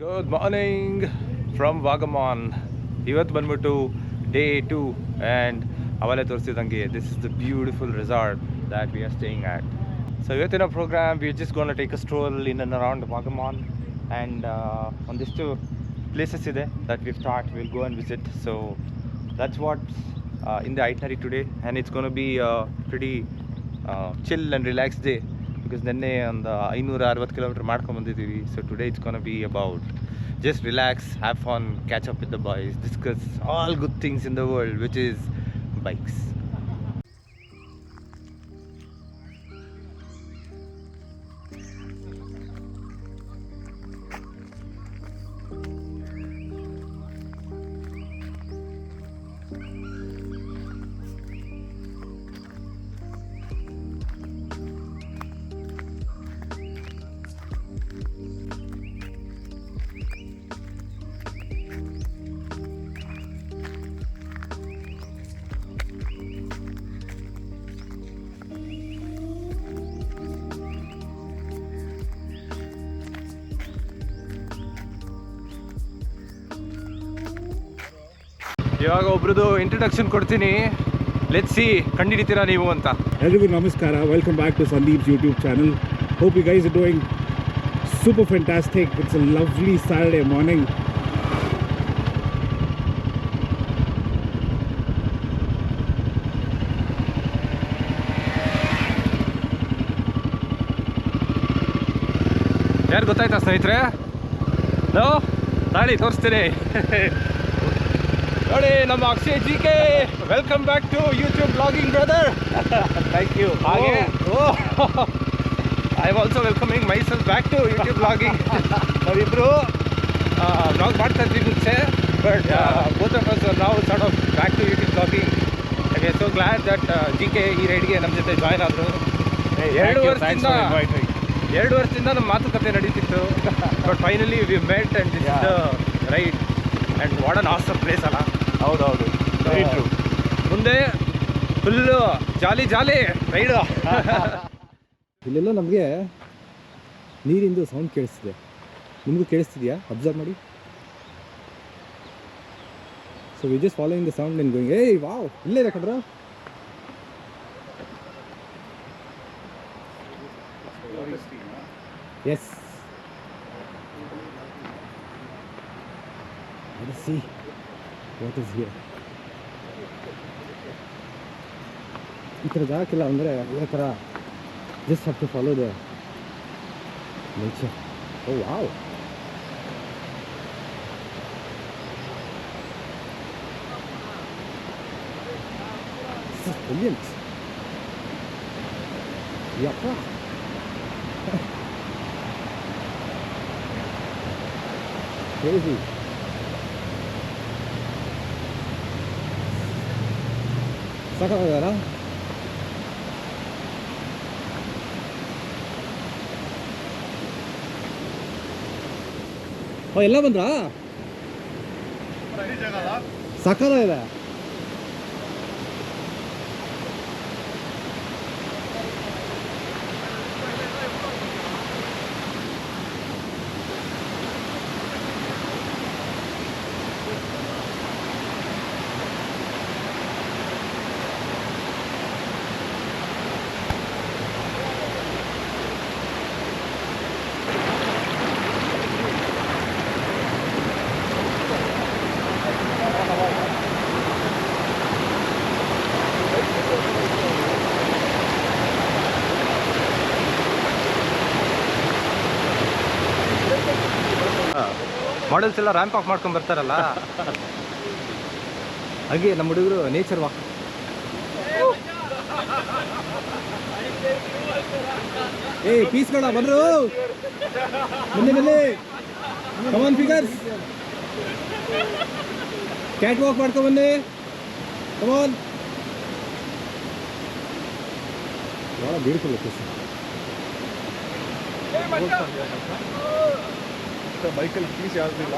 Morning from Vagamon ಇವತ್ತು ಬಂದ್ಬಿಟ್ಟು day two and ಅವಲೇ ತೋರಿಸಿದಂಗೆ this is the beautiful resort that we are staying at so ಇವತ್ತಿನ program we just gonna take a stroll in and around Vagamon and ಒಂದಿಷ್ಟು places ಇದೆ that we start will go and visit so that's what in the itinerary today and it's gonna be pretty chill and relax day because ನಿನ್ನೆ ಒಂದು ಐನೂರ ಅರವತ್ತು kilometre ಮಾಡ್ಕೊಂಡು ಬಂದಿದ್ದೀವಿ so today it's gonna be about just relax, have fun, catch up with the boys, discuss all good things in the world, which is bikes. ಇವಾಗ ಒಬ್ರದ್ದು introduction ಕೊಡ್ತೀನಿ. Let's ಕಂಡಿಡಿತೀರಾ ನೀವು ಅಂತ. ಎಲ್ರಿಗೂ ನಮಸ್ಕಾರ. Welcome back to Sandeep YouTube channel hope you guys doing super fantastic it's a lovely Saturday morning ಯಾರು ಗೊತ್ತಾಯ್ತಾ ಸ್ನೇಹಿತರೆ? Hello ನಾಳೆ ತೋರಿಸ್ತೀನಿ. ನೋಡಿ ನಮ್ಮ Akshay G K welcome back to YouTube blogging brother thank you ಹಾಗೆ? I am also welcoming myself back to YouTube blogging ನಾವಿಬ್ಬರು blog ಮಾಡ್ತಾ ಇದ್ವಿ ಮುಂಚೆ ಬಟ್ ಬೋತ್ ಆಫ್ ಅಸ್ ನಾವು sort of back to YouTube blogging I so glad that G K ಈ ರೈಡ್ಗೆ ನಮ್ಮ ಜೊತೆ ಜಾಯ್ನ್ ಆದರು. ಎರಡು ವರ್ಷದಿಂದ ಎರಡು ವರ್ಷದಿಂದ ನಮ್ಮ ಮಾತುಕತೆ ನಡೀತಿತ್ತು. But finally we met and right and what an awesome place ಅಲ್ಲ? ಹೌದೌದು. ಮುಂದೆ ಫುಲ್ಲು ಜಾಲಿ ಜಾಲಿ ರೈಡು. ಇಲ್ಲೆಲ್ಲ ನಮಗೆ ನೀರಿಂದು ಸೌಂಡ್ ಕೇಳಿಸ್ತಿದೆ. ನಿಮಗೂ ಕೇಳಿಸ್ತಿದೆಯಾ? ಅಬ್ಸರ್ವ್ ಮಾಡಿ. So we just following the sound in going ಏಯ್ ವಾವ್ ಇಲ್ಲೇ ಇದೆ ಕಡ್ರ yes Let's see what is here. ಈ ಥರ ಜಾಗಕ್ಕೆಲ್ಲ ಅಂದರೆ ಅದೇ ಥರ just have to follow the nature oh wow brilliant ಯಪ್ಪ crazy ಸಾಕಾಗಲ್ಲ ಓ ಎಲ್ಲ ಬಂದ್ರಾ ಸಕಲ ಇದೆ ಮಾಡೆಲ್ಸ್ ಎಲ್ಲ ರ್ಯಾಂಪ್ ಆಫ್ ಮಾಡ್ಕೊಂಡು ಬರ್ತಾರಲ್ಲ? ಹಾಗೆ ನಮ್ಮ ಹುಡುಗರು ನೇಚರ್ ವಾಕ್ ಏ ಪೀಸ್ಗಳ ಬಂದ್ರು. ಬನ್ನಿ ಬನ್ನಿ. ಕಮಾನ್ ಫಿಗರ್ಸ್ ಕ್ಯಾಟ್ ವಾಕ್ ಮಾಡ್ಕೊ ಬನ್ನಿ. ಕಮಾನ್ ಭಾಳ ಬ್ಯೂಟಿಫುಲ್ ಲೊಕೇಶನ್ ಬೈಕಲ್ಲಿ ಪೀಸ್ ಯಾವುದಿಲ್ಲ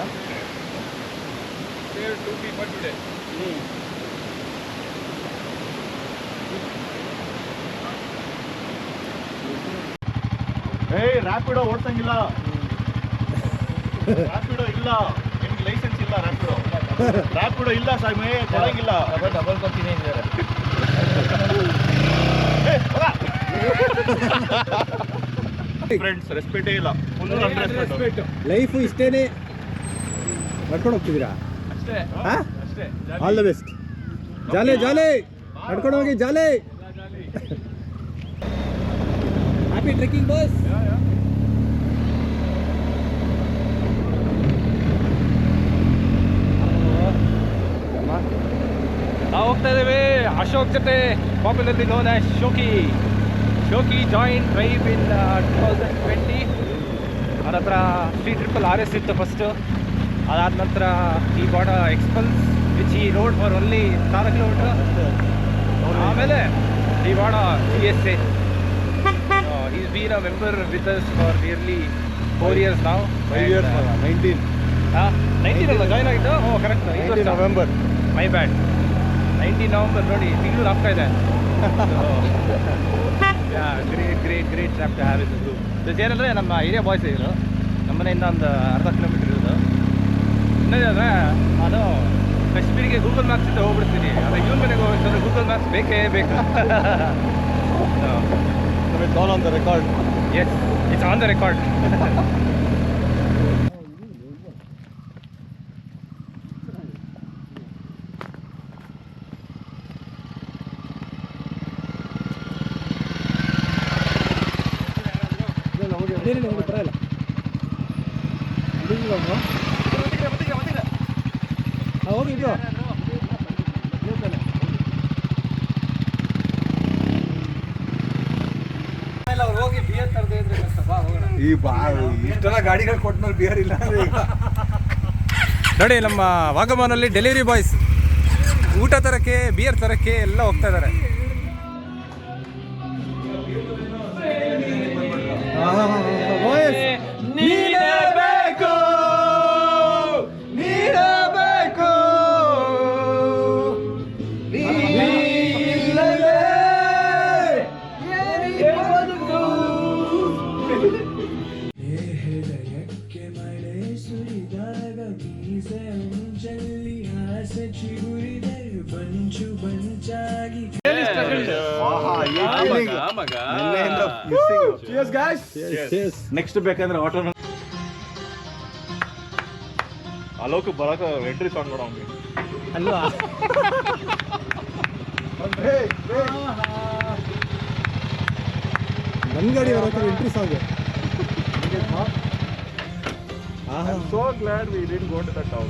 ಏಯ್ ರ್ಯಾಪಿಡೋ ಓಡ್ಸಂಗಿಲ್ಲ. ರ್ಯಾಪಿಡೋ ಇಲ್ಲ. ನಿಮ್ಗೆ ಲೈಸೆನ್ಸ್ ಇಲ್ಲ ರ್ಯಾಪಿಡೋ ರ್ಯಾಪಿಡೋ ಇಲ್ಲ ಸ್ವಾಮಿ ಕೊಡಂಗಿಲ್ಲ. ಡಬಲ್ ಕೊಡ್ತೀನಿ ಅಂದಿದ್ದಾರೆ. ಫ್ರೆಂಡ್ಸ್ ರೆಸ್ಪೆಕ್ಟೇ ಇಲ್ಲ. ಫುಲ್ ರೆಸ್ಪೆಕ್ಟ್ ಲೈಫು ಇಷ್ಟೇನೆ ನಡ್ಕೊಂಡು ಹೋಗ್ತಿದ್ದೀರಾ? ಅಷ್ಟೇ. ಅಷ್ಟೇ. ಆಲ್ ದ ಬೆಸ್ಟ್ ಜಾಲೆ ಜಾಲೆ. ನಡ್ಕೊಂಡು ಹೋಗಿ ಜಾಲೆ. ಹ್ಯಾಪಿ ಟ್ರೆಕ್ಕಿಂಗ್ ಬಸ್ ನಾವು ಹೋಗ್ತಾ ಇದ್ದೀವಿ. ಅಶೋಕ್ ಜೊತೆ ಪಾಪ್ಯುಲರ್ಲಿ ನೋನ್ ಆಸ್ ಶೋಕಿ ಶೋಕಿ joint drive in two thousand twenty ಅವ್ರ ಹತ್ರ ತ್ರೀ ಟ್ರಿಪಲ್ ಆರ್ ಎಸ್ ಇತ್ತು ಫಸ್ಟು ಅದಾದ ನಂತರ ಈ ಬಾಡ ಎಕ್ಸ್ಪಲ್ಸ್ ವಿಚ್ ಈ ರೋಡ್ ಫಾರ್ ಓನ್ಲಿ ಸಾವಿರ ಕಿಲೋಮೀಟರ್ ಆಮೇಲೆ ಈ ಬಾಡ G S A is been a member with us for nearly four years ನಾವು ಫೈವ್ ಇಯರ್ಸ್ ನೈನ್ಟೀನ್ ಹಾಂ ನೈನ್ಟೀನ್ ಅಲ್ಲ ಜಾಯ್ನ್ ಆಗಿದ್ದು? ಓ correct nineteen November my bad nineteen November ನೋಡಿ ತಿಂಗಳು ಆಗ್ತಾ ಇದೆ. Great great great trap to have is group ಜೊತೆ ಏನಂದರೆ ನಮ್ಮ ಏರಿಯಾ ಬಾಯ್ಸ್ ಇದ್ರು. ನಮ್ಮ ಮನೆಯಿಂದ ಒಂದು ಅರ್ಧ ಕಿಲೋಮೀಟರ್ ಇರೋದು. ಇನ್ನೇನಂದರೆ ನಾನು ಕಾಶ್ಮೀರಿಗೆ ಗೂಗಲ್ ಮ್ಯಾಪ್ಸ್ ಇಂದ ಹೋಗ್ಬಿಡ್ತೀನಿ. ಆದರೆ ಇವನ್ ಮನೆಗೆ ಹೋಗ್ಬೇಕಂದ್ರೆ ಗೂಗಲ್ ಮ್ಯಾಪ್ಸ್ ಬೇಕೇ ಬೇಕು. On the record yes it's on the record ಹಾಂ ಹೋಗಿ ಇದು ಇದ್ರೆ ಈ ಬಾ ಇಷ್ಟೆಲ್ಲ ಗಾಡಿಗಳು ಕೊಟ್ಮೇಲೆ ಬಿಯರ್ ಇಲ್ಲ ಅಂದ್ರೆ ಈಗ. ನೋಡಿ ನಮ್ಮ ವಾಗಮಾನಲ್ಲಿ ಡೆಲಿವರಿ ಬಾಯ್ಸ್ ಊಟ ತರಕ್ಕೆ ಬಿಯರ್ ತರಕ್ಕೆ ಎಲ್ಲ ಹೋಗ್ತಾ ಇದ್ದಾರೆ. ನೀಡಬೇಕು ನೀಡಬೇಕು ಹೃದಯಕ್ಕೆ ಮಳೆ ಸುರಿದಾಗ ಮೀಸೆ ಅಂಚಲ್ಲಿ ಆಸೆ ಚಿಗುರಿದರೆ ಬಂಚು ಬಂಚಾಗಿ ನೆಕ್ಸ್ಟ್ ಬೇಕಂದ್ರೆ ಆಟೋ ಅಲೋಕ್ ಬರಕ ಎಂಟ್ರಿ ಸಾಂಗ್ ನೋಡ ಅವ್ನಿಗೆ. ಅಲ್ವಾ? ನನ್ನ ಗಾಡಿ ಬರಕ entry song so glad we didn't go to that town.